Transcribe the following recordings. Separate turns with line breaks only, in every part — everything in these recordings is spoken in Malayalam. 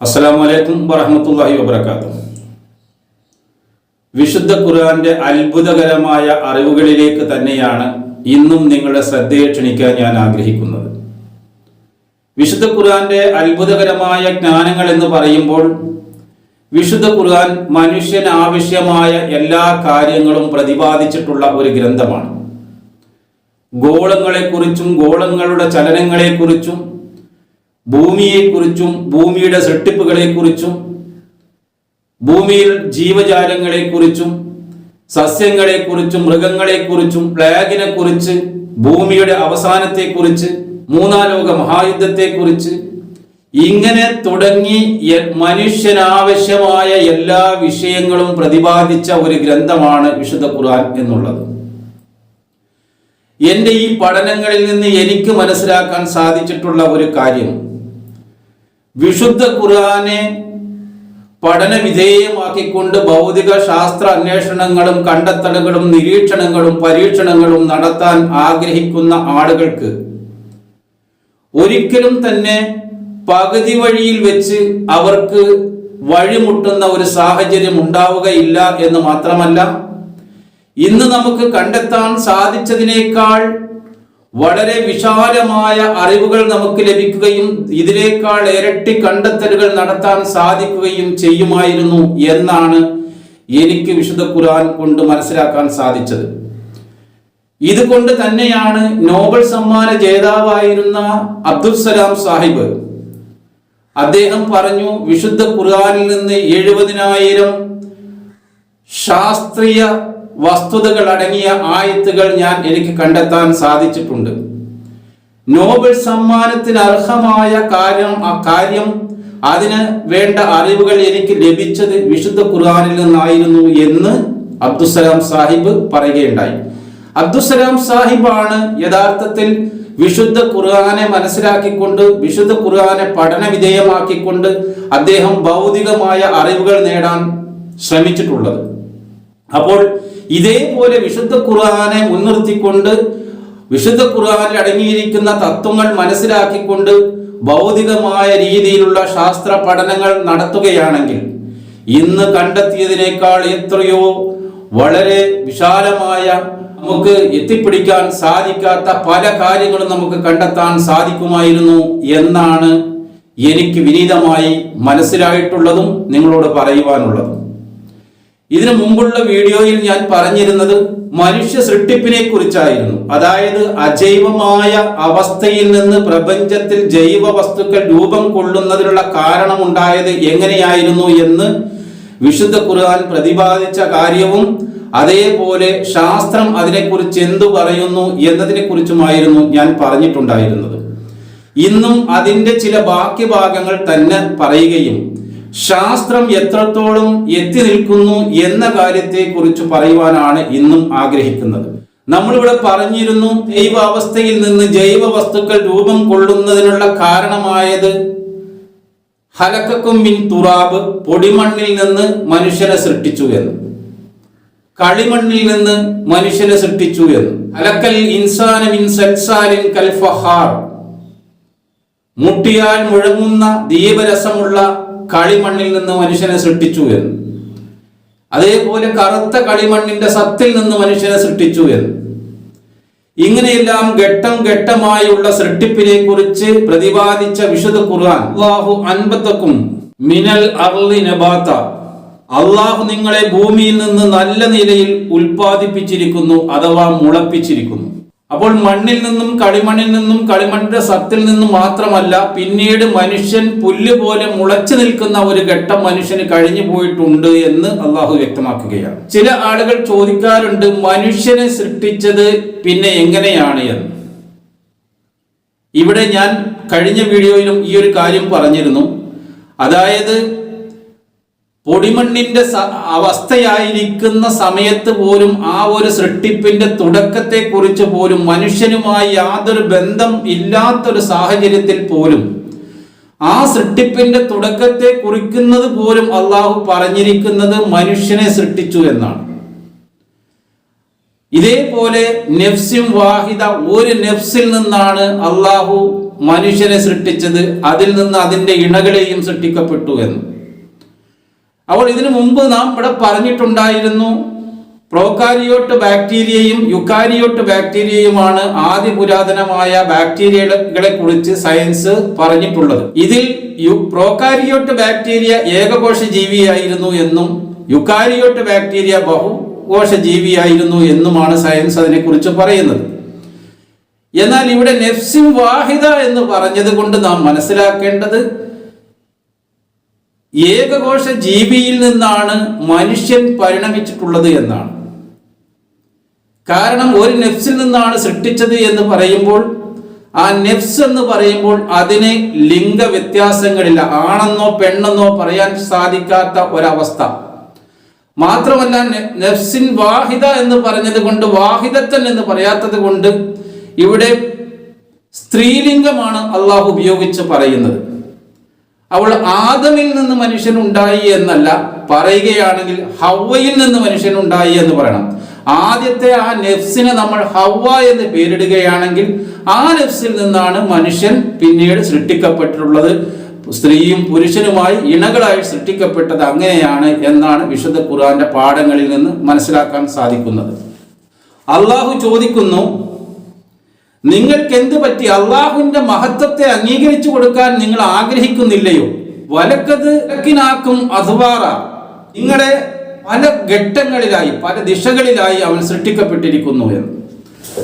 അസ്സലാമു അലൈക്കും വറഹമത്തല്ലാഹി വബർക്കാത്തു വിശുദ്ധ ഖുർആന്റെ അത്ഭുതകരമായ അറിവുകളിലേക്ക് തന്നെയാണ് ഇന്നും നിങ്ങളുടെ ശ്രദ്ധയെ ക്ഷണിക്കാൻ ഞാൻ ആഗ്രഹിക്കുന്നത്. വിശുദ്ധ ഖുർആന്റെ അത്ഭുതകരമായ ജ്ഞാനങ്ങൾ എന്ന് പറയുമ്പോൾ വിശുദ്ധ ഖുർആൻ മനുഷ്യന് ആവശ്യമായ എല്ലാ കാര്യങ്ങളും പ്രതിപാദിച്ചിട്ടുള്ള ഒരു ഗ്രന്ഥമാണ്. ഗോളങ്ങളെക്കുറിച്ചും ഗോളങ്ങളുടെ ചലനങ്ങളെക്കുറിച്ചും ഭൂമിയെക്കുറിച്ചും ഭൂമിയുടെ സെട്ടിപ്പുകളെക്കുറിച്ചും ഭൂമിയിൽ ജീവജാലങ്ങളെക്കുറിച്ചും സസ്യങ്ങളെക്കുറിച്ചും മൃഗങ്ങളെക്കുറിച്ചും പ്ലാഗിനെ കുറിച്ച് ഭൂമിയുടെ അവസാനത്തെക്കുറിച്ച് മൂന്നാം ലോക മഹായുദ്ധത്തെക്കുറിച്ച് ഇങ്ങനെ തുടങ്ങി മനുഷ്യനാവശ്യമായ എല്ലാ വിഷയങ്ങളും പ്രതിപാദിച്ച ഒരു ഗ്രന്ഥമാണ് വിശുദ്ധ ഖുർആൻ എന്നുള്ളത്. എന്റെ ഈ പഠനങ്ങളിൽ നിന്ന് എനിക്ക് മനസ്സിലാക്കാൻ സാധിച്ചിട്ടുള്ള ഒരു കാര്യം വിശുദ്ധ ഖുർആനെ പഠന വിധേയമാക്കിക്കൊണ്ട് ഭൗതിക ശാസ്ത്ര അന്വേഷണങ്ങളും കണ്ടെത്തലുകളും നിരീക്ഷണങ്ങളും പരീക്ഷണങ്ങളും നടത്താൻ ആഗ്രഹിക്കുന്ന ആളുകൾക്ക് ഒരിക്കലും തന്നെ പകുതി വഴിയിൽ വെച്ച് അവർക്ക് വഴിമുട്ടുന്ന ഒരു സാഹചര്യം ഉണ്ടാവുകയില്ല എന്ന് മാത്രമല്ല ഇന്ന് നമുക്ക് കണ്ടെത്താൻ സാധിച്ചതിനേക്കാൾ വളരെ വിശാലമായ അറിവുകൾ നമുക്ക് ലഭിക്കുകയും ഇതിനേക്കാൾ ഇരട്ടി കണ്ടെത്തലുകൾ നടത്താൻ സാധിക്കുകയും ചെയ്യുമായിരുന്നു എന്നാണ് എനിക്ക് വിശുദ്ധ ഖുർആൻ കൊണ്ട് മനസ്സിലാക്കാൻ സാധിച്ചത്. ഇതുകൊണ്ട് തന്നെയാണ് നോബൽ സമ്മാന ജേതാവായിരുന്ന അബ്ദുൽ സലാം സാഹിബ് അദ്ദേഹം പറഞ്ഞു വിശുദ്ധ ഖുർആനിൽ നിന്ന് എഴുപതിനായിരം ശാസ്ത്രീയ വസ്തുതകൾ അടങ്ങിയ ആയത്തുകൾ ഞാൻ എനിക്ക് കണ്ടെത്താൻ സാധിച്ചിട്ടുണ്ട്. നോബൽ സമ്മാനത്തിന് അർഹമായ കാര്യം ആ കാര്യം അതിന് വേണ്ട അറിവുകൾ എനിക്ക് ലഭിച്ചത് വിശുദ്ധ ഖുർആാനിൽ നിന്നായിരുന്നു എന്ന് അബ്ദുസലാം സാഹിബ് പറയുകയുണ്ടായി. അബ്ദുസലാം സാഹിബാണ് യഥാർത്ഥത്തിൽ വിശുദ്ധ ഖുർആാനെ മനസ്സിലാക്കിക്കൊണ്ട് വിശുദ്ധ ഖുർആാനെ പഠന വിധേയമാക്കിക്കൊണ്ട് അദ്ദേഹം ഭൗതികമായ അറിവുകൾ നേടാൻ ശ്രമിച്ചിട്ടുള്ളത്. അപ്പോൾ ഇതേപോലെ വിശുദ്ധ ഖുർആാനെ മുൻനിർത്തിക്കൊണ്ട് വിശുദ്ധ ഖുർആാനിൽ അടങ്ങിയിരിക്കുന്ന തത്വങ്ങൾ മനസ്സിലാക്കിക്കൊണ്ട് ഭൗതികമായ രീതിയിലുള്ള ശാസ്ത്ര പഠനങ്ങൾ നടത്തുകയാണെങ്കിൽ ഇന്ന് കണ്ടെത്തിയതിനേക്കാൾ എത്രയോ വളരെ വിശാലമായ നമുക്ക് എത്തിപ്പിടിക്കാൻ സാധിക്കാത്ത പല കാര്യങ്ങളും നമുക്ക് കണ്ടെത്താൻ സാധിക്കുമായിരുന്നു എന്നാണ് എനിക്ക് വിനീതമായി മനസ്സിലായിട്ടുള്ളതും നിങ്ങളോട് പറയുവാനുള്ളതും. ഇതിനു മുമ്പുള്ള വീഡിയോയിൽ ഞാൻ പറഞ്ഞിരുന്നത് മനുഷ്യ സൃഷ്ടിപ്പിനെ കുറിച്ചായിരുന്നു അതായത് അജൈവമായ അവസ്ഥയിൽ നിന്ന് പ്രപഞ്ചത്തിൽ ജൈവ വസ്തുക്കൾ രൂപം കൊള്ളുന്നതിനുള്ള കാരണമുണ്ടായത് എങ്ങനെയായിരുന്നു എന്ന് വിശുദ്ധ ഖുർആൻ പ്രതിപാദിച്ച കാര്യവും അതേപോലെ ശാസ്ത്രം അതിനെക്കുറിച്ച് എന്തു പറയുന്നു എന്നതിനെ കുറിച്ചുമായിരുന്നു ഞാൻ പറഞ്ഞിട്ടുണ്ടായിരുന്നത്. ഇന്നും അതിന്റെ ചില ബാക്കി ഭാഗങ്ങൾ തന്നെ പറയുകയും ശാസ്ത്രം എത്രത്തോളം എത്തി നിൽക്കുന്നു എന്ന കാര്യത്തെ കുറിച്ച് പറയുവാനാണ് ഇന്നും ആഗ്രഹിക്കുന്നത്. നമ്മളിവിടെ പറഞ്ഞിരുന്നു ജൈവാവസ്ഥയിൽ നിന്ന് ജൈവ വസ്തുക്കൾ രൂപം കൊള്ളുന്നതിനുള്ള കാരണമായത് ഹലക്കക്കും മിൻ തുറാബ് പൊടിമണ്ണിൽ നിന്ന് മനുഷ്യനെ സൃഷ്ടിച്ചു എന്ന്. കളിമണ്ണിൽ നിന്ന് മനുഷ്യനെ സൃഷ്ടിച്ചു എന്ന്. ഹലക്കൽ ഇൻസാന മിൻ സൽസാലിൻ കൽ ഫഹാർ മുട്ടിയാൽ മുഴങ്ങുന്ന ദീപരസമുള്ള കളിമണ്ണിൽ നിന്ന് മനുഷ്യനെ സൃഷ്ടിച്ചു എന്ന്. അതേപോലെ കറുത്ത കളിമണ്ണിന്റെ സത്തിൽ നിന്ന് മനുഷ്യനെ സൃഷ്ടിച്ചു എന്ന്. ഇങ്ങനെയെല്ലാം ഘട്ടം ഘട്ടമായുള്ള സൃഷ്ടിപ്പിനെ കുറിച്ച് പ്രതിപാദിച്ച വിശുദ്ധ ഖുർആൻ അള്ളാഹു അൻപത്തക്കും മിനൽ അർളി നബാത്ത. അള്ളാഹു നിങ്ങളെ ഭൂമിയിൽ നിന്ന് നല്ല നിലയിൽ ഉൽപ്പാദിപ്പിച്ചിരിക്കുന്നു അഥവാ മുളപ്പിച്ചിരിക്കുന്നു. അപ്പോൾ മണ്ണിൽ നിന്നും കളിമണ്ണിൽ നിന്നും കളിമണ്ണിന്റെ സത്തിൽ നിന്നും മാത്രമല്ല പിന്നീട് മനുഷ്യൻ പുല്ല് പോലെ മുളച്ചു നിൽക്കുന്ന ഒരു ഘട്ടം മനുഷ്യന് കഴിഞ്ഞു പോയിട്ടുണ്ട് എന്ന് അള്ളാഹു വ്യക്തമാക്കുകയാണ്. ചില ആളുകൾ ചോദിക്കാറുണ്ട് മനുഷ്യനെ സൃഷ്ടിച്ചത് പിന്നെ എങ്ങനെയാണ് എന്ന്. ഇവിടെ ഞാൻ കഴിഞ്ഞ വീഡിയോയിലും ഈ ഒരു കാര്യം പറഞ്ഞിരുന്നു. അതായത് പൊടിമണ്ണിന്റെ അവസ്ഥയായിരിക്കുന്ന സമയത്ത് പോലും ആ ഒരു സൃഷ്ടിപ്പിന്റെ തുടക്കത്തെ കുറിച്ച് പോലും മനുഷ്യനുമായി യാതൊരു ബന്ധം ഇല്ലാത്തൊരു സാഹചര്യത്തിൽ പോലും ആ സൃഷ്ടിപ്പിന്റെ തുടക്കത്തെ കുറിക്കുന്നത് പോലും അള്ളാഹു പറഞ്ഞിരിക്കുന്നത് മനുഷ്യനെ സൃഷ്ടിച്ചു എന്നാണ്. ഇതേപോലെ നെഫ്സിം വാഹിദ ഒരു നെഫ്സിൽ നിന്നാണ് അള്ളാഹു മനുഷ്യനെ സൃഷ്ടിച്ചത്. അതിൽ നിന്ന് അതിന്റെ ഇണകളെയും സൃഷ്ടിക്കപ്പെട്ടു എന്ന്. അപ്പോൾ ഇതിനു മുമ്പ് നാം ഇവിടെ പറഞ്ഞിട്ടുണ്ടായിരുന്നു പ്രോകാരിയോട്ട് ബാക്ടീരിയയും യുക്കാരിയോട്ട് ബാക്ടീരിയയുമാണ് ആദ്യ പുരാതനമായ ബാക്ടീരിയകളെ കുറിച്ച് സയൻസ് പറഞ്ഞിട്ടുള്ളത്. ഇതിൽ യു പ്രോകാരിയോട്ട് ബാക്ടീരിയ ഏകകോശ ജീവിയായിരുന്നു എന്നും യുക്കാരിയോട്ട് ബാക്ടീരിയ ബഹുകോശ ജീവിയായിരുന്നു എന്നുമാണ് സയൻസ് അതിനെക്കുറിച്ച് പറയുന്നത്. എന്നാൽ ഇവിടെ നെഫ്സിം വാഹിദ എന്ന് പറഞ്ഞത് കൊണ്ട് നാം മനസ്സിലാക്കേണ്ടത് ഏകകോശ ജീവിയിൽ നിന്നാണ് മനുഷ്യൻ പരിണമിച്ചിട്ടുള്ളത് എന്നാണ്. കാരണം ഒരു നെഫ്സിൽ നിന്നാണ് സൃഷ്ടിച്ചത് എന്ന് പറയുമ്പോൾ ആ നെഫ്സ് എന്ന് പറയുമ്പോൾ അതിന് ലിംഗ വ്യത്യാസങ്ങളില്ല ആണെന്നോ പെണ്ണെന്നോ പറയാൻ സാധിക്കാത്ത ഒരവസ്ഥ. മാത്രമല്ല നെഫ്സിൻ വാഹിദ എന്ന് പറഞ്ഞത് കൊണ്ട് വാഹിദത്തൻ എന്ന് പറയാത്തത് കൊണ്ട് ഇവിടെ സ്ത്രീലിംഗമാണ് അള്ളാഹു ഉപയോഗിച്ച് പറയുന്നത്. അവൾ ആദമിൽ നിന്ന് മനുഷ്യൻ ഉണ്ടായി എന്നല്ല പറയുകയാണെങ്കിൽ ഹവ്വയിൽ നിന്ന് മനുഷ്യൻ ഉണ്ടായി എന്ന് പറയണം. ആദ്യത്തെ ആ നെഫ്സിനെ നമ്മൾ ഹവ്വ എന്ന് പേരിടുകയാണെങ്കിൽ ആ നെഫ്സിൽ നിന്നാണ് മനുഷ്യൻ പിന്നീട് സൃഷ്ടിക്കപ്പെട്ടിട്ടുള്ളത്. സ്ത്രീയും പുരുഷനുമായി ഇണകളായി സൃഷ്ടിക്കപ്പെട്ടത് അങ്ങനെയാണ് എന്നാണ് വിശുദ്ധ ഖുർആന്റെ പാഠങ്ങളിൽ നിന്ന് മനസ്സിലാക്കാൻ സാധിക്കുന്നത്. അള്ളാഹു ചോദിക്കുന്നു നിങ്ങൾക്ക് എന്ത് പറ്റി? അള്ളാഹുവിന്റെ മഹത്വത്തെ അംഗീകരിച്ചു കൊടുക്കാൻ നിങ്ങൾ ആഗ്രഹിക്കുന്നില്ലയോ? വലക്കത് ലക്കിനാക്കും അസുവാറ. നിങ്ങളെ പല ഘട്ടങ്ങളിലായി പല ദിശകളിലായി അവൻ സൃഷ്ടിക്കപ്പെട്ടിരിക്കുന്നു എന്ന്.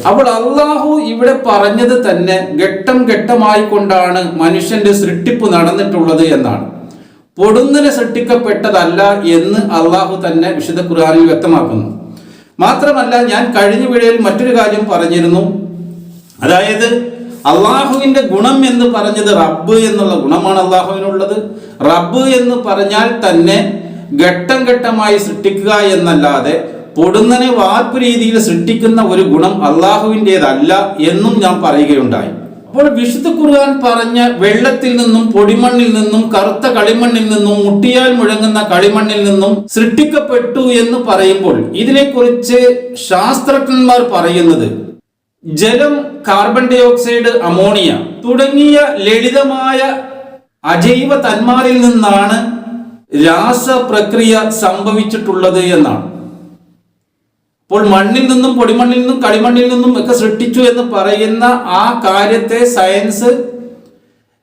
അപ്പോൾ അള്ളാഹു ഇവിടെ പറഞ്ഞത് തന്നെ ഘട്ടം ഘട്ടമായി കൊണ്ടാണ് മനുഷ്യന്റെ സൃഷ്ടിപ്പ് നടന്നിട്ടുള്ളത് എന്നാണ്. പൊടുന്നനെ സൃഷ്ടിക്കപ്പെട്ടതല്ല എന്ന് അള്ളാഹു തന്നെ വിശുദ്ധ ഖുർആാനിൽ വ്യക്തമാക്കുന്നു. മാത്രമല്ല ഞാൻ കഴിഞ്ഞ വീഴയിൽ മറ്റൊരു കാര്യം പറഞ്ഞിരുന്നു. അതായത് അള്ളാഹുവിന്റെ ഗുണം എന്ന് പറഞ്ഞത് റബ്ബ് എന്നുള്ള ഗുണമാണ് അള്ളാഹുവിനുള്ളത്. റബ്ബ് എന്ന് പറഞ്ഞാൽ തന്നെ ഘട്ടം ഘട്ടമായി സൃഷ്ടിക്കുക എന്നല്ലാതെ പൊടുന്നനെ വാർപ്പ് രീതിയിൽ സൃഷ്ടിക്കുന്ന ഒരു ഗുണം അള്ളാഹുവിന്റെതല്ല എന്നും ഞാൻ പറയുകയുണ്ടായി. അപ്പോൾ വിശുദ്ധ ഖുർആൻ പറഞ്ഞ വെള്ളത്തിൽ നിന്നും പൊടിമണ്ണിൽ നിന്നും കറുത്ത കളിമണ്ണിൽ നിന്നും മുട്ടിയാൽ മുഴങ്ങുന്ന കളിമണ്ണിൽ നിന്നും സൃഷ്ടിക്കപ്പെട്ടു എന്ന് പറയുമ്പോൾ ഇതിനെക്കുറിച്ച് ശാസ്ത്രജ്ഞന്മാർ പറയുന്നത് ജലം കാർബൺ ഡൈ ഓക്സൈഡ് അമോണിയ തുടങ്ങിയ ലളിതമായ അജൈവ തന്മാരിൽ നിന്നാണ് രാസപ്രക്രിയ സംഭവിച്ചിട്ടുള്ളത് എന്നാണ്. അപ്പോൾ മണ്ണിൽ നിന്നും പൊടിമണ്ണിൽ നിന്നും കളിമണ്ണിൽ നിന്നും ഒക്കെ സൃഷ്ടിച്ചു എന്ന് പറയുന്ന ആ കാര്യത്തെ സയൻസ്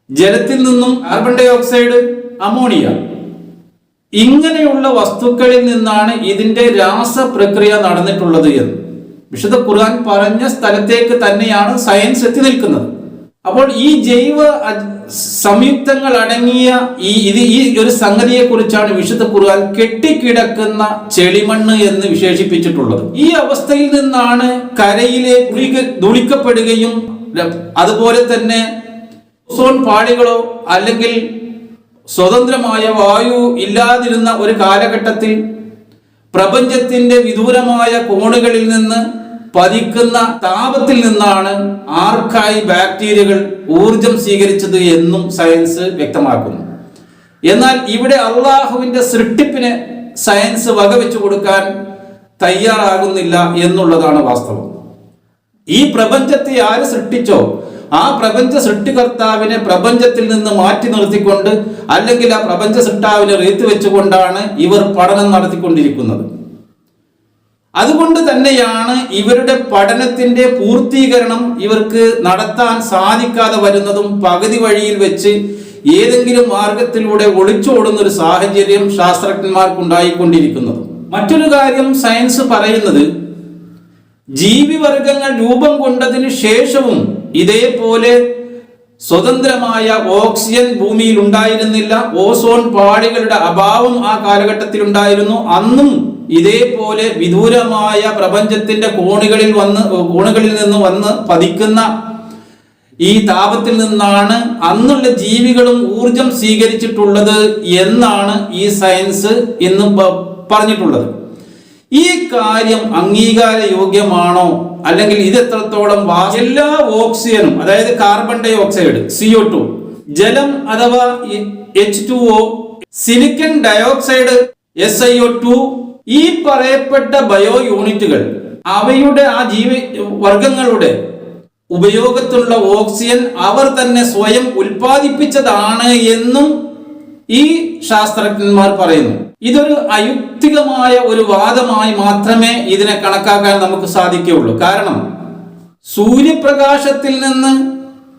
ജലത്തിൽ നിന്നും കാർബൺ ഡൈ ഓക്സൈഡ് അമോണിയ ഇങ്ങനെയുള്ള വസ്തുക്കളിൽ നിന്നാണ് ഇതിന്റെ രാസപ്രക്രിയ നടന്നിട്ടുള്ളത് എന്ന്. വിശുദ്ധ ഖുർആൻ പറഞ്ഞ സ്ഥലത്തേക്ക് തന്നെയാണ് സയൻസ് എത്തി നിൽക്കുന്നത്. അപ്പോൾ ഈ ജൈവ സംയുക്തങ്ങൾ അടങ്ങിയ ഈ ഇത് ഈ ഒരു സംഗതിയെ കുറിച്ചാണ് വിശുദ്ധ ഖുർആൻ കെട്ടിക്കിടക്കുന്ന ചെളിമണ്ണ് എന്ന് വിശേഷിപ്പിച്ചിട്ടുള്ളത്. ഈ അവസ്ഥയിൽ നിന്നാണ് കരയിലെ ദുളിക്കപ്പെടുകയും അതുപോലെ തന്നെ ഓസോൺ പാളികളോ അല്ലെങ്കിൽ സ്വതന്ത്രമായ വായു ഇല്ലാതിരുന്ന ഒരു കാലഘട്ടത്തിൽ പ്രപഞ്ചത്തിന്റെ വിദൂരമായ കോണുകളിൽ നിന്ന് പതിക്കുന്ന താപത്തിൽ നിന്നാണ് ആർക്കായി ബാക്ടീരിയകൾ ഊർജം സ്വീകരിച്ചത് എന്നും സയൻസ് വ്യക്തമാക്കുന്നു. എന്നാൽ ഇവിടെ അള്ളാഹുവിന്റെ സൃഷ്ടിപ്പിന് സയൻസ് വകവെച്ചു കൊടുക്കാൻ തയ്യാറാകുന്നില്ല എന്നുള്ളതാണ് വാസ്തവം. ഈ പ്രപഞ്ചത്തെ ആര് സൃഷ്ടിച്ചോ ആ പ്രപഞ്ച സൃഷ്ടികർത്താവിനെ പ്രപഞ്ചത്തിൽ നിന്ന് മാറ്റി നിർത്തിക്കൊണ്ട് അല്ലെങ്കിൽ ആ പ്രപഞ്ച സൃഷ്ടാവിനെ റീത്ത് വെച്ചുകൊണ്ടാണ് ഇവർ പഠനം നടത്തിക്കൊണ്ടിരിക്കുന്നത്. അതുകൊണ്ട് തന്നെയാണ് ഇവരുടെ പഠനത്തിന്റെ പൂർത്തീകരണം ഇവർക്ക് നടത്താൻ സാധിക്കാതെ വരുന്നതും പകുതി വഴിയിൽ വെച്ച് ഏതെങ്കിലും മാർഗത്തിലൂടെ ഒളിച്ചോടുന്ന ഒരു സാഹചര്യം ശാസ്ത്രജ്ഞന്മാർക്കുണ്ടായിക്കൊണ്ടിരിക്കുന്നത്. മറ്റൊരു കാര്യം സയൻസ് പറയുന്നത് ജീവിവർഗങ്ങൾ രൂപം കൊണ്ടതിന് ശേഷവും ഇതേപോലെ സ്വതന്ത്രമായ ഓക്സിജൻ ഭൂമിയിൽ ഉണ്ടായിരുന്നില്ല ഓസോൺ പാളികളുടെ അഭാവം ആ കാലഘട്ടത്തിൽ ഉണ്ടായിരുന്നു അന്നും ഇതേപോലെ വിദൂരമായ പ്രപഞ്ചത്തിന്റെ കോണുകളിൽ വന്ന് കോണുകളിൽ നിന്ന് വന്ന് പതിക്കുന്ന ഈ താപത്തിൽ നിന്നാണ് അന്നുള്ള ജീവികളും ഊർജം സ്വീകരിച്ചിട്ടുള്ളത് എന്നാണ് ഈ സയൻസ് ഇന്ന് പറഞ്ഞിട്ടുള്ളത്. ഈ കാര്യം അംഗീകാര യോഗ്യമാണോ അല്ലെങ്കിൽ ഇത് എത്രത്തോളം എല്ലാ ഓക്സിജനും അതായത് carbon dioxide C O two ജലം അഥവാ H two O silicon dioxide S I O two ഈ പറയപ്പെട്ട ബയോ യൂണിറ്റുകൾ അവയുടെ ആ ജീവി വർഗങ്ങളുടെ ഉപയോഗത്തിലുള്ള ഓക്സിജൻ അവർ തന്നെ സ്വയം ഉൽപ്പാദിപ്പിച്ചതാണ് എന്നും ഈ ശാസ്ത്രജ്ഞന്മാർ പറയുന്നു. ഇതൊരു അയുക്തികമായ ഒരു വാദമായി മാത്രമേ ഇതിനെ കണക്കാക്കാൻ നമുക്ക് സാധിക്കുകയുള്ളൂ. കാരണം സൂര്യപ്രകാശത്തിൽ നിന്ന്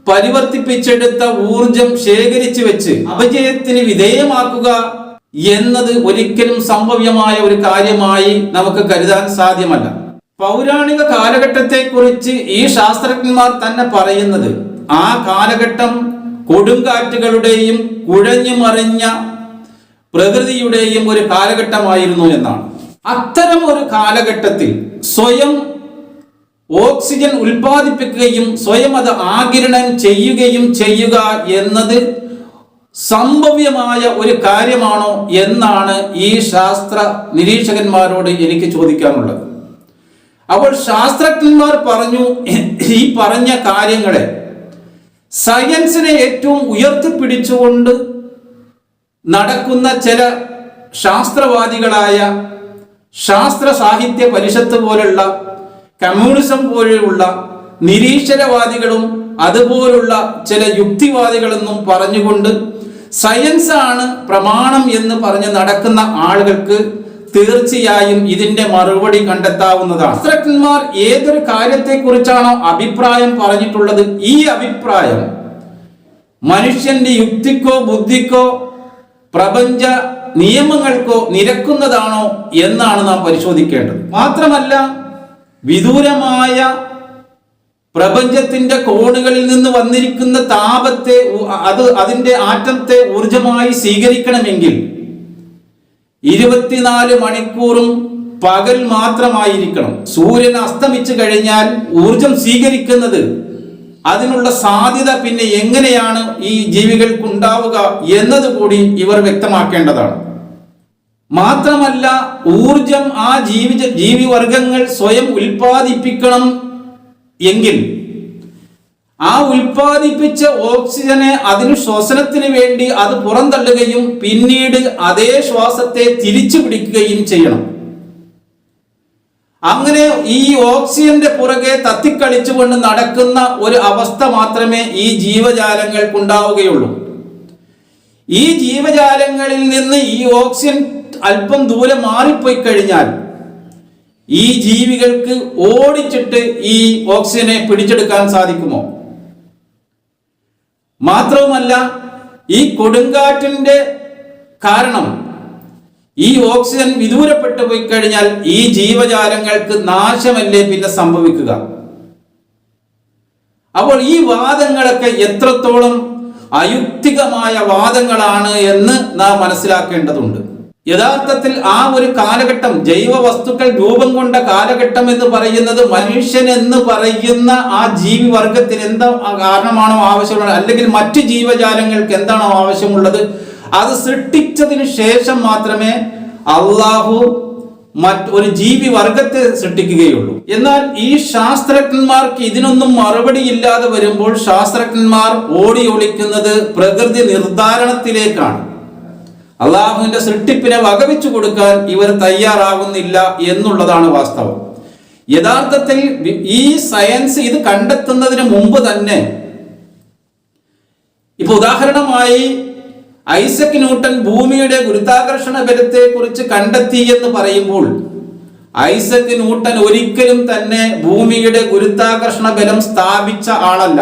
പരിവർത്തിപ്പിച്ചെടുത്ത ഊർജം ശേഖരിച്ചു വെച്ച് അപജയത്തിന് വിധേയമാക്കുക എന്നത് ഒരിക്കലും സംഭവ്യമായ ഒരു കാര്യമായി നമുക്ക് കരുതാൻ സാധ്യമല്ല. പൗരാണിക കാലഘട്ടത്തെക്കുറിച്ച് ഈ ശാസ്ത്രജ്ഞന്മാർ തന്നെ പറയുന്നത് ആ കാലഘട്ടം കൊടുങ്കാറ്റുകളുടെയും കുഴഞ്ഞു മറിഞ്ഞ പ്രകൃതിയുടെയും ഒരു കാലഘട്ടമായിരുന്നു എന്നാണ്. അത്തരം ഒരു കാലഘട്ടത്തിൽ സ്വയം ഓക്സിജൻ ഉൽപ്പാദിപ്പിക്കുകയും സ്വയം അത് ആകിരണം ചെയ്യുകയും ചെയ്യുക എന്നത് സംഭവ്യമായ ഒരു കാര്യമാണോ എന്നാണ് ഈ ശാസ്ത്ര നിരീക്ഷകന്മാരോട് എനിക്ക് ചോദിക്കാനുള്ളത്. അപ്പോൾ ശാസ്ത്രജ്ഞന്മാർ പറഞ്ഞു ഈ പറഞ്ഞ കാര്യങ്ങളെ സയൻസിനെ ഏറ്റവും ഉയർത്തിപ്പിടിച്ചുകൊണ്ട് നടക്കുന്ന ചില ശാസ്ത്രവാദികളായ ശാസ്ത്ര സാഹിത്യ പരിഷത്ത് പോലുള്ള കമ്മ്യൂണിസം പോലെയുള്ള നിരീശ്വരവാദികളും അതുപോലുള്ള ചില യുക്തിവാദികളെന്നും പറഞ്ഞുകൊണ്ട് സയൻസ് ആണ് പ്രമാണം എന്ന് പറഞ്ഞ് നടക്കുന്ന ആളുകൾക്ക് തീർച്ചയായും ഇതിന്റെ മറുപടി കണ്ടെത്താവുന്നതാണ്. ശാസ്ത്രജ്ഞന്മാർ ഏതൊരു കാര്യത്തെക്കുറിച്ചാണോ അഭിപ്രായം പറഞ്ഞിട്ടുള്ളത്? ഈ അഭിപ്രായം മനുഷ്യന്റെ യുക്തിക്കോ ബുദ്ധിക്കോ പ്രപഞ്ച നിയമങ്ങൾക്കോ നിരക്കുന്നതാണോ എന്നാണ് നാം പരിശോധിക്കേണ്ടത്. മാത്രമല്ല വിദൂരമായ പ്രപഞ്ചത്തിന്റെ കോണുകളിൽ നിന്ന് വന്നിരിക്കുന്ന താപത്തെ അത് അതിന്റെ ആറ്റത്തെ ഊർജമായി സ്വീകരിക്കണമെങ്കിൽ ഇരുപത്തിനാല് മണിക്കൂറും പകൽ മാത്രമായിരിക്കണം. സൂര്യൻ അസ്തമിച്ചു കഴിഞ്ഞാൽ ഊർജം സ്വീകരിക്കുന്നത് അതിനുള്ള സാധ്യത പിന്നെ എങ്ങനെയാണ് ഈ ജീവികൾക്ക് ഉണ്ടാവുക എന്നത് കൂടി ഇവർ വ്യക്തമാക്കേണ്ടതാണ്. മാത്രമല്ല ഊർജം ആ ജീവി ജീവിവർഗങ്ങൾ സ്വയം ഉൽപ്പാദിപ്പിക്കണം എങ്കിൽ ആ ഉൽപ്പാദിപ്പിച്ച ഓക്സിജനെ അതിന് ശ്വസനത്തിന് വേണ്ടി അത് പുറന്തള്ളുകയും പിന്നീട് അതേ ശ്വാസത്തെ തിരിച്ചു പിടിക്കുകയും ചെയ്യണം. അങ്ങനെ ഈ ഓക്സിജന്റെ പുറകെ തത്തിക്കളിച്ചുകൊണ്ട് നടക്കുന്ന ഒരു അവസ്ഥ മാത്രമേ ഈ ജീവജാലങ്ങൾക്കുണ്ടാവുകയുള്ളൂ. ഈ ജീവജാലങ്ങളിൽ നിന്ന് ഈ ഓക്സിജൻ അല്പം ദൂരെ മാറിപ്പോയി കഴിഞ്ഞാൽ ഈ ജീവികൾക്ക് ഓടിച്ചിട്ട് ഈ ഓക്സിജനെ പിടിച്ചെടുക്കാൻ സാധിക്കുമോ? മാത്രവുമല്ല ഈ കൊടുങ്കാറ്റിന്റെ കാരണം ഈ ഓക്സിജൻ വിദൂരപ്പെട്ടു പോയി കഴിഞ്ഞാൽ ഈ ജീവജാലങ്ങൾക്ക് നാശമല്ലേ പിന്നെ സംഭവിക്കുക? അപ്പോൾ ഈ വാദങ്ങളൊക്കെ എത്രത്തോളം അയുക്തികമായ വാദങ്ങളാണ് എന്ന് നാം മനസ്സിലാക്കേണ്ടതുണ്ട്. യഥാർത്ഥത്തിൽ ആ ഒരു കാലഘട്ടം ജൈവ വസ്തുക്കൾ രൂപം കൊണ്ട കാലഘട്ടം എന്ന് പറയുന്നത് മനുഷ്യൻ എന്ന് പറയുന്ന ആ ജീവി വർഗത്തിന് എന്താ കാരണമാണോ ആവശ്യമുള്ളത്? അല്ലെങ്കിൽ മറ്റ് ജീവജാലങ്ങൾക്ക് എന്താണോ ആവശ്യമുള്ളത്? അത് സൃഷ്ടിച്ചതിന് ശേഷം മാത്രമേ അള്ളാഹു മറ്റ് ഒരു ജീവി വർഗത്തെ സൃഷ്ടിക്കുകയുള്ളൂ. എന്നാൽ ഈ ശാസ്ത്രജ്ഞന്മാർക്ക് ഇതിനൊന്നും മറുപടി ഇല്ലാതെ വരുമ്പോൾ ശാസ്ത്രജ്ഞന്മാർ ഓടി ഒളിക്കുന്നത് പ്രകൃതി നിർദ്ധാരണത്തിലേക്കാണ്. അള്ളാഹുവിന്റെ സൃഷ്ടിപ്പിനെ വകവെച്ചു കൊടുക്കാൻ ഇവർ തയ്യാറാകുന്നില്ല എന്നുള്ളതാണ് വാസ്തവം. യഥാർത്ഥത്തിൽ ഈ സയൻസ് ഇത് കണ്ടെത്തുന്നതിന് മുമ്പ് തന്നെ ഇപ്പൊ ഉദാഹരണമായി ഐസക് ന്യൂട്ടൺ ഭൂമിയുടെ ഗുരുത്വാകർഷണ ബലത്തെ കുറിച്ച് കണ്ടെത്തി എന്ന് പറയുമ്പോൾ ഐസക് ന്യൂട്ടൻ ഒരിക്കലും തന്നെ ഭൂമിയുടെ ഗുരുത്വാകർഷണ ബലം സ്ഥാപിച്ച ആളല്ല.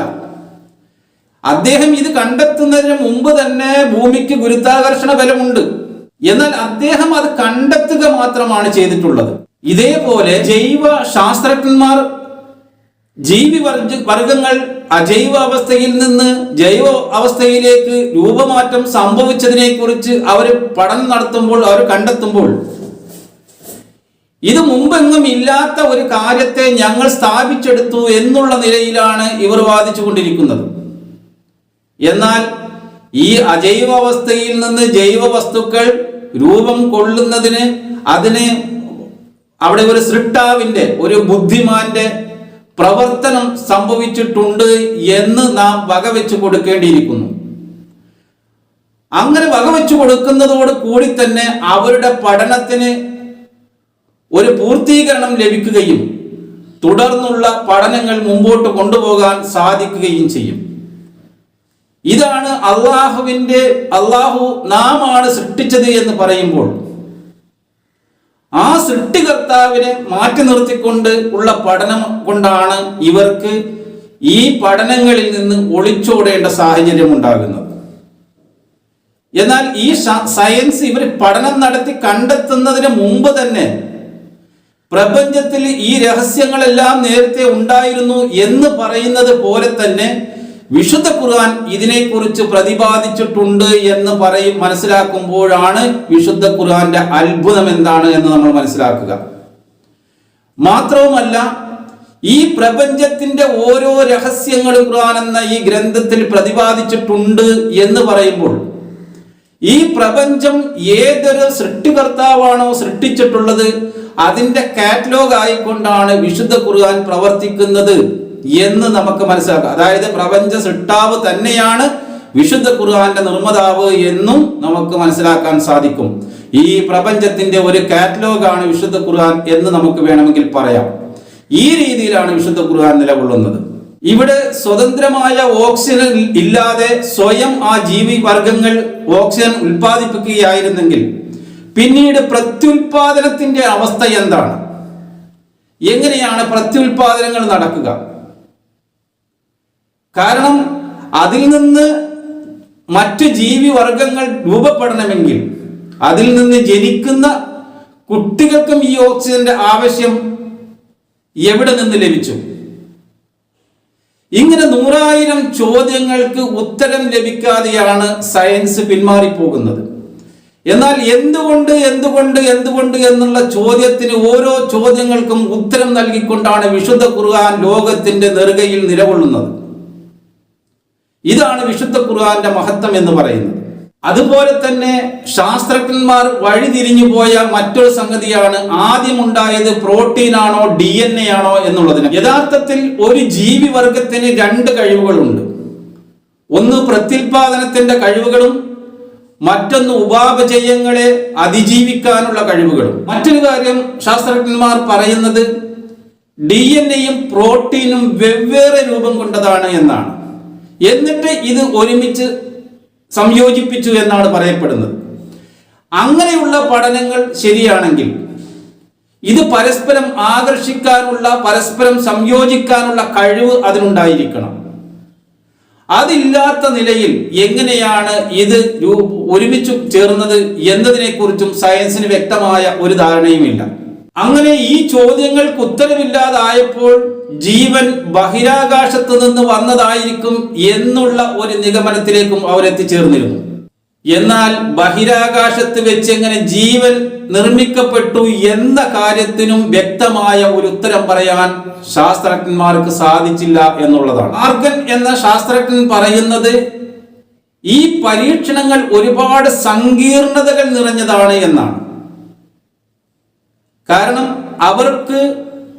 അദ്ദേഹം ഇത് കണ്ടെത്തുന്നതിന് മുമ്പ് തന്നെ ഭൂമിക്ക് ഗുരുത്വാകർഷണ ബലമുണ്ട്. എന്നാൽ അദ്ദേഹം അത് കണ്ടെത്തുക മാത്രമാണ് ചെയ്തിട്ടുള്ളത്. ഇതേപോലെ ജൈവ ശാസ്ത്രജ്ഞന്മാർ ജീവി വർഗ വർഗങ്ങൾ അജൈവ അവസ്ഥയിൽ നിന്ന് ജൈവ അവസ്ഥയിലേക്ക് രൂപമാറ്റം സംഭവിച്ചതിനെ കുറിച്ച് അവർ പഠനം നടത്തുമ്പോൾ അവർ കണ്ടെത്തുമ്പോൾ ഇത് മുമ്പെങ്ങും ഇല്ലാത്ത ഒരു കാര്യത്തെ ഞങ്ങൾ സ്ഥാപിച്ചെടുത്തു എന്നുള്ള നിലയിലാണ് ഇവർ വാദിച്ചു കൊണ്ടിരിക്കുന്നത് എന്നാൽ ഈ അജൈവ അവസ്ഥയിൽ നിന്ന് ജൈവ വസ്തുക്കൾ രൂപം കൊള്ളുന്നതിന് അതിന് അവിടെ ഒരു സൃഷ്ടാവിന്റെ ഒരു ബുദ്ധിമാന്റെ പ്രവർത്തനം സംഭവിച്ചിട്ടുണ്ട് എന്ന് നാം വകവെച്ചു കൊടുക്കേണ്ടിയിരിക്കുന്നു. അങ്ങനെ വകവെച്ചു കൊടുക്കുന്നതോട് കൂടി തന്നെ അവരുടെ പഠനത്തിന് ഒരു പൂർത്തീകരണം ലഭിക്കുകയും തുടർന്നുള്ള പഠനങ്ങൾ മുമ്പോട്ട് കൊണ്ടുപോകാൻ സാധിക്കുകയും ചെയ്യും. ഇതാണ് അള്ളാഹുവിന്റെ അള്ളാഹു നാം ആണ് സൃഷ്ടിച്ചത് എന്ന് പറയുമ്പോൾ. ആ സൃഷ്ടികർത്താവിനെ മാറ്റി നിർത്തിക്കൊണ്ട് ഉള്ള പഠനം കൊണ്ടാണ് ഇവർക്ക് ഈ പഠനങ്ങളിൽ നിന്ന് ഒളിച്ചോടേണ്ട സാഹചര്യം ഉണ്ടാകുന്നത്. എന്നാൽ ഈ സയൻസ് ഇവർ പഠനം നടത്തി കണ്ടെത്തുന്നതിന് മുമ്പ് തന്നെ പ്രപഞ്ചത്തിൽ ഈ രഹസ്യങ്ങളെല്ലാം നേരത്തെ ഉണ്ടായിരുന്നു എന്ന് പറയുന്നത് പോലെ തന്നെ വിശുദ്ധ ഖുർആൻ ഇതിനെക്കുറിച്ച് പ്രതിപാദിച്ചിട്ടുണ്ട് എന്ന് പറയും മനസ്സിലാക്കുമ്പോഴാണ് വിശുദ്ധ ഖുർആന്റെ അത്ഭുതം എന്താണ് എന്ന് നമ്മൾ മനസ്സിലാക്കുക. മാത്രവുമല്ല ഈ പ്രപഞ്ചത്തിന്റെ ഓരോ രഹസ്യങ്ങളും ഖുർആൻ എന്ന ഈ ഗ്രന്ഥത്തിൽ പ്രതിപാദിച്ചിട്ടുണ്ട് എന്ന് പറയുമ്പോൾ ഈ പ്രപഞ്ചം ഏതൊരു സൃഷ്ടികർത്താവാണോ സൃഷ്ടിച്ചിട്ടുള്ളത് അതിന്റെ കാറ്റലോഗ് ആയിക്കൊണ്ടാണ് വിശുദ്ധ ഖുർആൻ പ്രവർത്തിക്കുന്നത് എന്ന് നമുക്ക് മനസ്സിലാക്കാം. അതായത് പ്രപഞ്ച സൃഷ്ടാവ് തന്നെയാണ് വിശുദ്ധ ഖുർആാന്റെ നിർമ്മാതാവ് എന്നും നമുക്ക് മനസ്സിലാക്കാൻ സാധിക്കും. ഈ പ്രപഞ്ചത്തിന്റെ ഒരു കാറ്റലോഗാണ് വിശുദ്ധ ഖുർആൻ എന്ന് നമുക്ക് വേണമെങ്കിൽ പറയാം. ഈ രീതിയിലാണ് വിശുദ്ധ ഖുർആൻ നിലകൊള്ളുന്നത്. ഇവിടെ സ്വതന്ത്രമായ ഓക്സിജൻ ഇല്ലാതെ സ്വയം ആ ജീവി വർഗങ്ങൾ ഓക്സിജൻ ഉൽപ്പാദിപ്പിക്കുകയായിരുന്നെങ്കിൽ പിന്നീട് പ്രത്യുൽപാദനത്തിന്റെ അവസ്ഥ എന്താണ്? എങ്ങനെയാണ് പ്രത്യുൽപാദനങ്ങൾ നടക്കുക? കാരണം അതിൽ നിന്ന് മറ്റ് ജീവി വർഗങ്ങൾ രൂപപ്പെടണമെങ്കിൽ അതിൽ നിന്ന് ജനിക്കുന്ന കുട്ടികൾക്കും ഈ ഓക്സിജന്റെ ആവശ്യം എവിടെ നിന്ന് ലഭിച്ചു? ഇങ്ങനെ നൂറായിരം ചോദ്യങ്ങൾക്ക് ഉത്തരം ലഭിക്കാതെയാണ് സയൻസ് പിന്മാറിപ്പോകുന്നത്. എന്നാൽ എന്തുകൊണ്ട് എന്തുകൊണ്ട് എന്തുകൊണ്ട് എന്നുള്ള ചോദ്യത്തിന് ഓരോ ചോദ്യങ്ങൾക്കും ഉത്തരം നൽകിക്കൊണ്ടാണ് വിശുദ്ധ ഖുർആൻ ലോകത്തിന്റെ നെറുകയിൽ നിലകൊള്ളുന്നത്. ഇതാണ് വിശുദ്ധ ഖുർആന്റെ മഹത്വം എന്ന് പറയുന്നത്. അതുപോലെ തന്നെ ശാസ്ത്രജ്ഞന്മാർ വഴിതിരിഞ്ഞു പോയ മറ്റൊരു സംഗതിയാണ് ആദ്യമുണ്ടായത് പ്രോട്ടീൻ ആണോ ഡി എൻ എ ആണോ എന്നുള്ളതിന്. യഥാർത്ഥത്തിൽ ഒരു ജീവി വർഗത്തിന് രണ്ട് കഴിവുകളുണ്ട്. ഒന്ന് പ്രത്യുൽപാദനത്തിന്റെ കഴിവുകളും മറ്റൊന്ന് ഉപാപചയങ്ങളെ അതിജീവിക്കാനുള്ള കഴിവുകളും. മറ്റൊരു കാര്യം ശാസ്ത്രജ്ഞന്മാർ പറയുന്നത് ഡി എൻ എയും പ്രോട്ടീനും വെവ്വേറെ രൂപം കൊണ്ടതാണ് എന്നാണ്. എന്നിട്ട് ഇത് ഒരുമിച്ച് സംയോജിപ്പിച്ചു എന്നാണ് പറയപ്പെടുന്നത്. അങ്ങനെയുള്ള പഠനങ്ങൾ ശരിയാണെങ്കിൽ ഇത് പരസ്പരം ആകർഷിക്കാനുള്ള പരസ്പരം സംയോജിക്കാനുള്ള കഴിവ് അതിനുണ്ടായിരിക്കണം. അതില്ലാത്ത നിലയിൽ എങ്ങനെയാണ് ഇത് ഒരുമിച്ച് ചേർന്നത് എന്നതിനെക്കുറിച്ചും സയൻസിന് വ്യക്തമായ ഒരു ധാരണയുമില്ല. അങ്ങനെ ഈ ചോദ്യങ്ങൾക്ക് ഉത്തരവില്ലാതായപ്പോൾ ജീവൻ ബഹിരാകാശത്ത് നിന്ന് വന്നതായിരിക്കും എന്നുള്ള ഒരു നിഗമനത്തിലേക്കും അവരെത്തിച്ചേർന്നിരുന്നു. എന്നാൽ ബഹിരാകാശത്ത് വെച്ച് എങ്ങനെ ജീവൻ നിർമ്മിക്കപ്പെട്ടു എന്ന കാര്യത്തിനും വ്യക്തമായ ഒരു ഉത്തരം പറയാൻ ശാസ്ത്രജ്ഞന്മാർക്ക് സാധിച്ചില്ല എന്നുള്ളതാണ്. ആർഗൻ എന്ന ശാസ്ത്രജ്ഞൻ പറയുന്നത് ഈ പരീക്ഷണങ്ങൾ ഒരുപാട് സങ്കീർണതകൾ നിറഞ്ഞതാണ് എന്നാണ്. കാരണം അവർക്ക്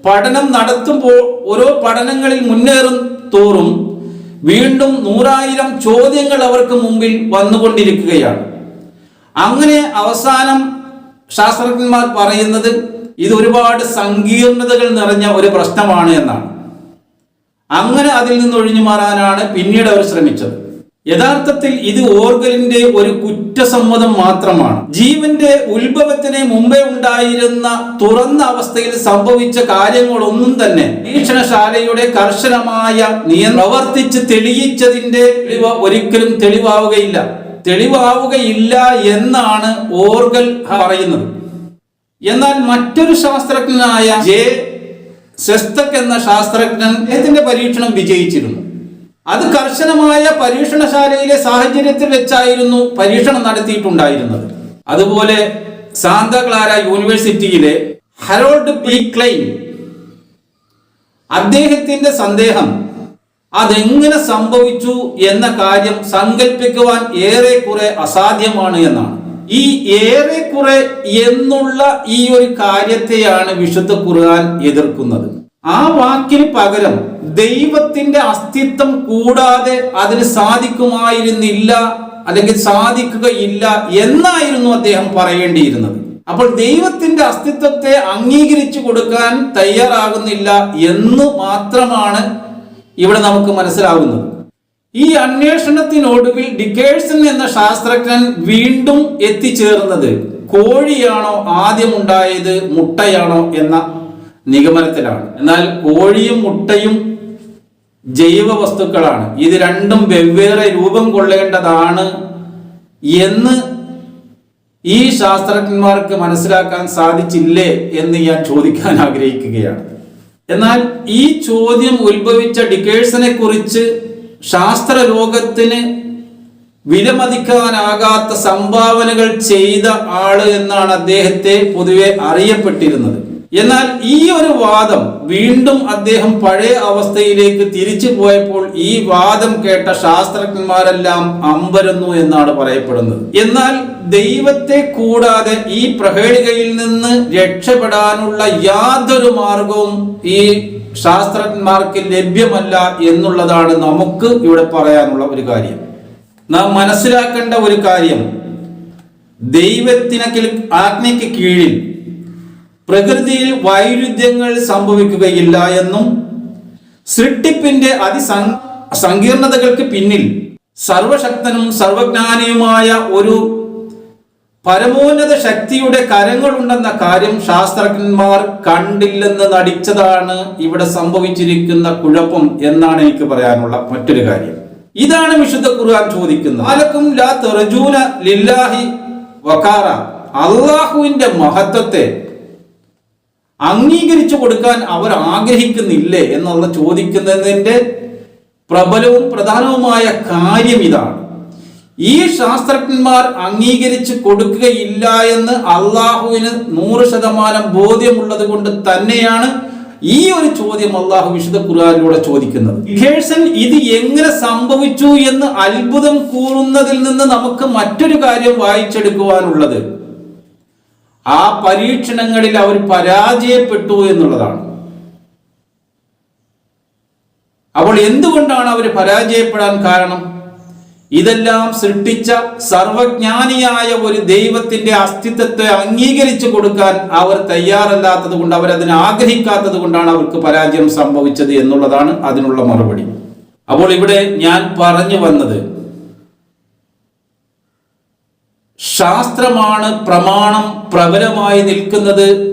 പഠനം നടത്തുമ്പോൾ ഓരോ പഠനങ്ങളിൽ മുന്നേറും തോറും വീണ്ടും നൂറായിരം ചോദ്യങ്ങൾ അവർക്ക് മുമ്പിൽ വന്നുകൊണ്ടിരിക്കുകയാണ്. അങ്ങനെ അവസാനം ശാസ്ത്രജ്ഞന്മാർ പറയുന്നത് ഇത് ഒരുപാട് സങ്കീർണതകൾ നിറഞ്ഞ ഒരു പ്രശ്നമാണ് എന്നാണ്. അങ്ങനെ അതിൽ നിന്ന് ഒഴിഞ്ഞു മാറാനാണ് പിന്നീട് അവർ ശ്രമിച്ചത്. യഥാർത്ഥത്തിൽ ഇത് ഓർഗലിന്റെ ഒരു കുറ്റസമ്മതം മാത്രമാണ്. ജീവന്റെ ഉത്ഭവത്തിന് മുമ്പേ ഉണ്ടായിരുന്ന തുറന്ന അവസ്ഥയിൽ സംഭവിച്ച കാര്യങ്ങളൊന്നും തന്നെ ഭീഷണശാലയുടെ കർശനമായ നിയ പ്രവർത്തിച്ച് തെളിയിച്ചതിന്റെ തെളിവ് ഒരിക്കലും തെളിവാവുകയില്ല. തെളിവാവുകയില്ല എന്നാണ് ഓർഗൽ പറയുന്നത്. എന്നാൽ മറ്റൊരു ശാസ്ത്രജ്ഞനായ ജെ സെസ്തക് എന്ന ശാസ്ത്രജ്ഞൻ ഇതിന്റെ പരീക്ഷണം വിജയിച്ചിരുന്നു. അത് കർശനമായ പരീക്ഷണശാലയിലെ സാഹചര്യത്തിൽ വെച്ചായിരുന്നു പരീക്ഷണം നടത്തിയിട്ടുണ്ടായിരുന്നത്. അതുപോലെ സാന്ത ക്ലാര യൂണിവേഴ്സിറ്റിയിലെ ഹരോൾഡ് പി ക്ലൈൻ അദ്ദേഹത്തിന്റെ സന്ദേഹം അതെങ്ങനെ സംഭവിച്ചു എന്ന കാര്യം സങ്കല്പിക്കുവാൻ ഏറെക്കുറെ അസാധ്യമാണ് എന്നാണ്. ഈ ഏറെക്കുറെ എന്നുള്ള ഈ ഒരു കാര്യത്തെയാണ് വിശുദ്ധ ഖുർആൻ എതിർക്കുന്നത്. ആ വാക്കിന് പകരം ദൈവത്തിന്റെ അസ്തിത്വം കൂടാതെ അതിന് സാധിക്കുമായിരുന്നില്ല അല്ലെങ്കിൽ സാധിക്കുകയില്ല എന്നായിരുന്നു അദ്ദേഹം പറയേണ്ടിയിരുന്നത്. അപ്പോൾ ദൈവത്തിന്റെ അസ്തിത്വത്തെ അംഗീകരിച്ചു കൊടുക്കാൻ തയ്യാറാകുന്നില്ല എന്ന് മാത്രമാണ് ഇവിടെ നമുക്ക് മനസ്സിലാകുന്നത് ഈ അന്വേഷണത്തിനൊടുവിൽ ഡിക്കേഴ്സൺ എന്ന ശാസ്ത്രജ്ഞൻ വീണ്ടും എത്തിച്ചേർന്നത് കോഴിയാണോ ആദ്യം ഉണ്ടായത് മുട്ടയാണോ എന്ന നിഗമനത്തിലാണ്. എന്നാൽ കോഴിയും മുട്ടയും ജൈവ വസ്തുക്കളാണ്. ഇത് രണ്ടും വെവ്വേറെ രൂപം കൊള്ളേണ്ടതാണ് എന്ന് ഈ ശാസ്ത്രജ്ഞന്മാർക്ക് മനസ്സിലാക്കാൻ സാധിച്ചില്ലേ എന്ന് ഞാൻ ചോദിക്കാൻ ആഗ്രഹിക്കുകയാണ്. എന്നാൽ ഈ ചോദ്യം ഉത്ഭവിച്ച ഡിക്കേഴ്സിനെ കുറിച്ച് ശാസ്ത്ര ലോകത്തിന് വിലമതിക്കാനാകാത്ത സംഭാവനകൾ ചെയ്ത ആൾ എന്നാണ് അദ്ദേഹത്തെ പൊതുവെ അറിയപ്പെട്ടിരുന്നത്. എന്നാൽ ഈ ഒരു വാദം വീണ്ടും അദ്ദേഹം പഴയ അവസ്ഥയിലേക്ക് തിരിച്ചു പോയപ്പോൾ ഈ വാദം കേട്ട ശാസ്ത്രജ്ഞന്മാരെല്ലാം അമ്പരന്നു എന്നാണ് പറയപ്പെടുന്നത്. എന്നാൽ ദൈവത്തെ കൂടാതെ ഈ പ്രഹേളികയിൽ നിന്ന് രക്ഷപ്പെടാനുള്ള യാതൊരു മാർഗവും ഈ ശാസ്ത്രജ്ഞന്മാർക്ക് ലഭ്യമല്ല എന്നുള്ളതാണ് നമുക്ക് ഇവിടെ പറയാനുള്ള ഒരു കാര്യം. നാം മനസ്സിലാക്കേണ്ട ഒരു കാര്യം. ദൈവത്തിനക്കിൽ ആജ്ഞയ്ക്ക് കീഴിൽ പ്രകൃതിയിൽ വൈരുദ്ധ്യങ്ങൾ സംഭവിക്കുകയില്ല എന്നും സൃഷ്ടിപ്പിന്റെ അതിസං സങ്കീർണതകൾക്ക് പിന്നിൽ സർവശക്തനും സർവജ്ഞാനിയുമായ ഒരു പരമോന്നത ശക്തിയുടെ കരങ്ങളുണ്ടെന്ന കാര്യം ശാസ്ത്രജ്ഞന്മാർ കണ്ടില്ലെന്ന് നടിച്ചതാണ് ഇവിടെ സംഭവിച്ചിരിക്കുന്ന കുഴപ്പം എന്നാണ് എനിക്ക് പറയാനുള്ള മറ്റൊരു കാര്യം. ഇതാണ് വിശുദ്ധ ഖുർആൻ ചോദിക്കുന്നത്. ആലക്കും ലാ തെറജൂന ലില്ലാഹി വക്കാറ അള്ളാഹുവിന്റെ മഹത്വത്തെ അംഗീകരിച്ചു കൊടുക്കാൻ അവർ ആഗ്രഹിക്കുന്നില്ലേ എന്നുള്ള ചോദിക്കുന്നതിന്റെ പ്രബലവും പ്രധാനവുമായ കാര്യം ഇതാണ്. ഈ ശാസ്ത്രജ്ഞന്മാർ അംഗീകരിച്ച് കൊടുക്കുകയില്ല എന്ന് അള്ളാഹുവിന് നൂറ് ശതമാനം ബോധ്യമുള്ളത് കൊണ്ട് തന്നെയാണ് ഈ ഒരു ചോദ്യം അള്ളാഹു വിശുദ്ധ ഖുർആാനിലൂടെ ചോദിക്കുന്നത്. ഖേഴ്സൺ ഇത് എങ്ങനെ സംഭവിച്ചു എന്ന് അത്ഭുതം കൂറുന്നതിൽ നിന്ന് നമുക്ക് മറ്റൊരു കാര്യം വായിച്ചെടുക്കുവാനുള്ളത്. ആ പരീക്ഷണങ്ങളിൽ അവർ പരാജയപ്പെട്ടു എന്നുള്ളതാണ്. അപ്പോൾ എന്തുകൊണ്ടാണ് അവർ പരാജയപ്പെടാൻ കാരണം? ഇതെല്ലാം സൃഷ്ടിച്ച സർവജ്ഞാനിയായ ഒരു ദൈവത്തിന്റെ അസ്തിത്വത്തെ അംഗീകരിച്ചു കൊടുക്കാൻ അവർ തയ്യാറല്ലാത്തത് കൊണ്ട് അവരതിനെ ആഗ്രഹിക്കാത്തത് കൊണ്ടാണ് അവർക്ക് പരാജയം സംഭവിച്ചത് എന്നുള്ളതാണ് അതിനുള്ള മറുപടി. അപ്പോൾ ഇവിടെ ഞാൻ പറഞ്ഞു വന്നത് ശാസ്ത്രമാണ് പ്രമാണം പ്രബലമായി നിൽക്കുന്നത്.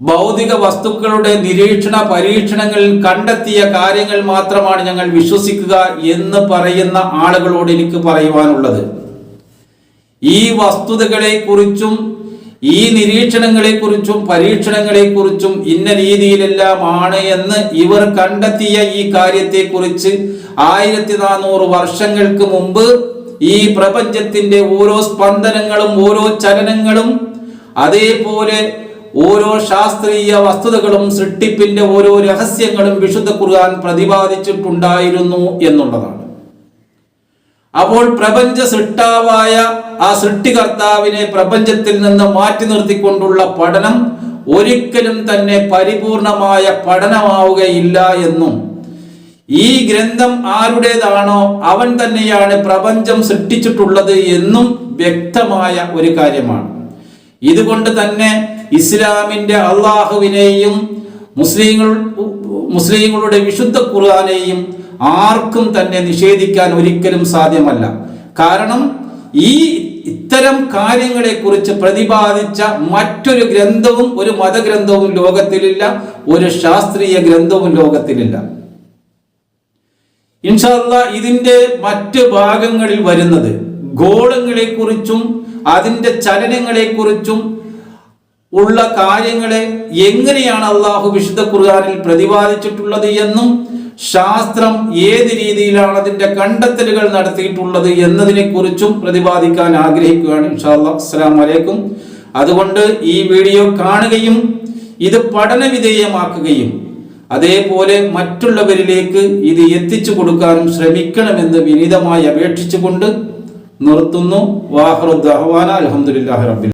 ഭൗതിക വസ്തുക്കളുടെ നിരീക്ഷണ പരീക്ഷണങ്ങളിൽ കണ്ടെത്തിയ കാര്യങ്ങൾ മാത്രമാണ് ഞങ്ങൾ വിശ്വസിക്കുക എന്ന് പറയുന്ന ആളുകളോട് എനിക്ക് പറയുവാനുള്ളത്. ഈ വസ്തുതകളെ കുറിച്ചും ഈ നിരീക്ഷണങ്ങളെ കുറിച്ചും പരീക്ഷണങ്ങളെ കുറിച്ചും ഇന്ന രീതിയിലെല്ലാം ആണ് എന്ന് ഇവർ കണ്ടെത്തിയ ഈ കാര്യത്തെ കുറിച്ച് ആയിരത്തി നാനൂറ് വർഷങ്ങൾക്ക് മുമ്പ് ഈ പ്രപഞ്ചത്തിന്റെ ഓരോ സ്പന്ദനങ്ങളും ഓരോ ചലനങ്ങളും അതേപോലെ ഓരോ ശാസ്ത്രീയ വസ്തുതകളും സൃഷ്ടിപ്പിന്റെ ഓരോ രഹസ്യങ്ങളും വിശുദ്ധ ഖുർആൻ പ്രതിപാദിച്ചിട്ടുണ്ടായിരുന്നു എന്നുള്ളതാണ്. അപ്പോൾ പ്രപഞ്ച സൃഷ്ടാവായ ആ സൃഷ്ടികർത്താവിനെ പ്രപഞ്ചത്തിൽ നിന്ന് മാറ്റി നിർത്തിക്കൊണ്ടുള്ള പഠനം ഒരിക്കലും തന്നെ പരിപൂർണമായ പഠനമാവുകയില്ല എന്നും ഈ ഗ്രന്ഥം ആരുടേതാണോ അവൻ തന്നെയാണ് പ്രപഞ്ചം സൃഷ്ടിച്ചിട്ടുള്ളത് എന്നും വ്യക്തമായ ഒരു കാര്യമാണ്. ഇതുകൊണ്ട് തന്നെ ഇസ്ലാമിന്റെ അള്ളാഹുവിനെയും മുസ്ലിങ്ങൾ മുസ്ലിങ്ങളുടെ വിശുദ്ധ ഖുർആാനെയും ആർക്കും തന്നെ നിഷേധിക്കാൻ ഒരിക്കലും സാധ്യമല്ല. കാരണം ഈ ഇത്തരം കാര്യങ്ങളെ കുറിച്ച് പ്രതിപാദിച്ച മറ്റൊരു ഗ്രന്ഥവും ഒരു മതഗ്രന്ഥവും ലോകത്തിലില്ല ഒരു ശാസ്ത്രീയ ഗ്രന്ഥവും ലോകത്തിലില്ല. ഇൻഷാല്ല ഇതിന്റെ മറ്റ് ഭാഗങ്ങളിൽ വരുന്നത് ഗോളങ്ങളെ കുറിച്ചും അതിന്റെ ചലനങ്ങളെ കുറിച്ചും ഉള്ള കാര്യങ്ങളെ എങ്ങനെയാണ് അള്ളാഹു വിശുദ്ധ ഖുർആാനിൽ പ്രതിപാദിച്ചിട്ടുള്ളത് എന്നും ശാസ്ത്രം ഏത് രീതിയിലാണ് അതിന്റെ കണ്ടെത്തലുകൾ നടത്തിയിട്ടുള്ളത് എന്നതിനെ കുറിച്ചും പ്രതിപാദിക്കാൻ ആഗ്രഹിക്കുകയാണ് ഇൻഷാല്ല അസ്സാം വലൈക്കും അതുകൊണ്ട് ഈ വീഡിയോ കാണുകയും ഇത് പഠന വിധേയമാക്കുകയും അതേപോലെ മറ്റുള്ളവരിലേക്ക് ഇത് എത്തിച്ചു കൊടുക്കാനും ശ്രമിക്കണമെന്ന് വിനീതമായി അപേക്ഷിച്ചുകൊണ്ട് നിർത്തുന്നു. വാഹറുദ്ദാഹ്വാന അലഹമുല്ലാ റബ്ബിൽ